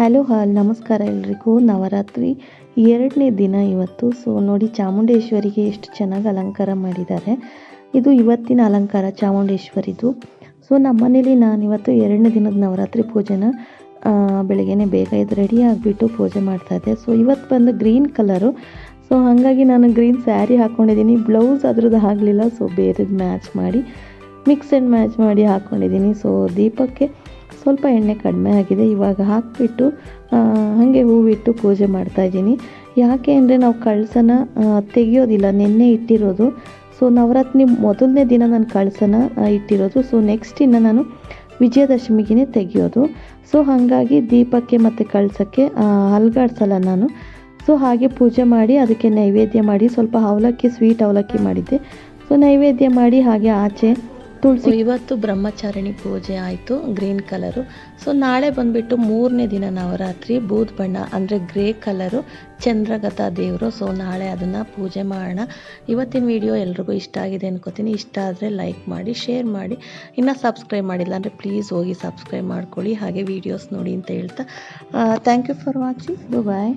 Hello ಹಾಲ್, ನಮಸ್ಕಾರ ಎಲ್ರಿಗೂ. ನವರಾತ್ರಿ ಎರಡನೇ ದಿನ ಇವತ್ತು. ಸೊ ನೋಡಿ, ಚಾಮುಂಡೇಶ್ವರಿಗೆ ಎಷ್ಟು ಚೆನ್ನಾಗಿ ಅಲಂಕಾರ ಮಾಡಿದ್ದಾರೆ. ಇದು ಇವತ್ತಿನ ಅಲಂಕಾರ ಚಾಮುಂಡೇಶ್ವರಿದು. ಸೊ ನಮ್ಮನೇಲಿ ನಾನಿವತ್ತು ಎರಡನೇ ದಿನದ ನವರಾತ್ರಿ ಪೂಜೆನ ಬೆಳಗ್ಗೆ ಬೇಗ ಇದು ರೆಡಿ ಆಗಿಬಿಟ್ಟು ಪೂಜೆ ಮಾಡ್ತಾ ಇದ್ದೆ. ಸೊ ಇವತ್ತು ಬಂದು ಗ್ರೀನ್ ಕಲರು. ಸೊ ಹಾಗಾಗಿ ನಾನು ಗ್ರೀನ್ ಸ್ಯಾರಿ ಹಾಕ್ಕೊಂಡಿದ್ದೀನಿ ಬ್ಲೌಸ್ ಅದ್ರದ್ದು ಆಗಲಿಲ್ಲ ಸೊ ಬೇರೆದು ಮ್ಯಾಚ್ ಮಾಡಿ, ಮಿಕ್ಸ್ ಆ್ಯಂಡ್ ಮ್ಯಾಚ್ ಮಾಡಿ ಹಾಕ್ಕೊಂಡಿದ್ದೀನಿ ಸೊ ದೀಪಕ್ಕೆ ಸ್ವಲ್ಪ ಎಣ್ಣೆ ಕಡಿಮೆ ಆಗಿದೆ, ಇವಾಗ ಹಾಕಿಬಿಟ್ಟು ಹಾಗೆ ಹೂವಿಟ್ಟು ಪೂಜೆ ಮಾಡ್ತಾಯಿದ್ದೀನಿ ಯಾಕೆ ಅಂದರೆ ನಾವು ಕಳಸನ ತೆಗಿಯೋದಿಲ್ಲ, ನಿನ್ನೆ ಇಟ್ಟಿರೋದು. ಸೊ ನವರಾತ್ರಿ ಮೊದಲನೇ ದಿನ ನಾನು ಕಳಸನ ಇಟ್ಟಿರೋದು. ಸೊ ನೆಕ್ಸ್ಟ್ ಇನ್ನು ನಾನು ವಿಜಯದಶಮಿಗೆ ತೆಗಿಯೋದು. ಸೊ ಹಾಗಾಗಿ ದೀಪಕ್ಕೆ ಮತ್ತು ಕಳಸಕ್ಕೆ ಅಲ್ಗಾಡ್ಸಲ್ಲ ನಾನು. ಸೊ ಹಾಗೆ ಪೂಜೆ ಮಾಡಿ, ಅದಕ್ಕೆ ನೈವೇದ್ಯ ಮಾಡಿ, ಸ್ವಲ್ಪ ಅವಲಕ್ಕಿ ಸ್ವೀಟ್ ಅವಲಕ್ಕಿ ಮಾಡಿದ್ದೆ. ಸೊ ನೈವೇದ್ಯ ಮಾಡಿ, ಹಾಗೆ ಆಚೆ ತುಳಸಿ ಇವತ್ತು ಬ್ರಹ್ಮಚಾರಿಣಿ ಪೂಜೆ ಆಯಿತು, ಗ್ರೀನ್ ಕಲರು. ಸೊ ನಾಳೆ ಬಂದುಬಿಟ್ಟು ಮೂರನೇ ದಿನ ನವರಾತ್ರಿ, ಬೂದ್ ಬಣ್ಣ, ಅಂದರೆ ಗ್ರೇ ಕಲರು, ಚಂದ್ರಗತ ದೇವರು. ಸೊ ನಾಳೆ ಅದನ್ನು ಪೂಜೆ ಮಾಡೋಣ. ಇವತ್ತಿನ ವಿಡಿಯೋ ಎಲ್ರಿಗೂ ಇಷ್ಟ ಆಗಿದೆ ಅನ್ಕೋತೀನಿ. ಇಷ್ಟ ಆದರೆ ಲೈಕ್ ಮಾಡಿ, ಶೇರ್ ಮಾಡಿ. ಇನ್ನು ಸಬ್ಸ್ಕ್ರೈಬ್ ಮಾಡಿಲ್ಲ ಅಂದರೆ ಪ್ಲೀಸ್ ಹೋಗಿ ಸಬ್ಸ್ಕ್ರೈಬ್ ಮಾಡ್ಕೊಳ್ಳಿ. ಹಾಗೆ ವೀಡಿಯೋಸ್ ನೋಡಿ ಅಂತ ಹೇಳ್ತಾ thank you for watching bye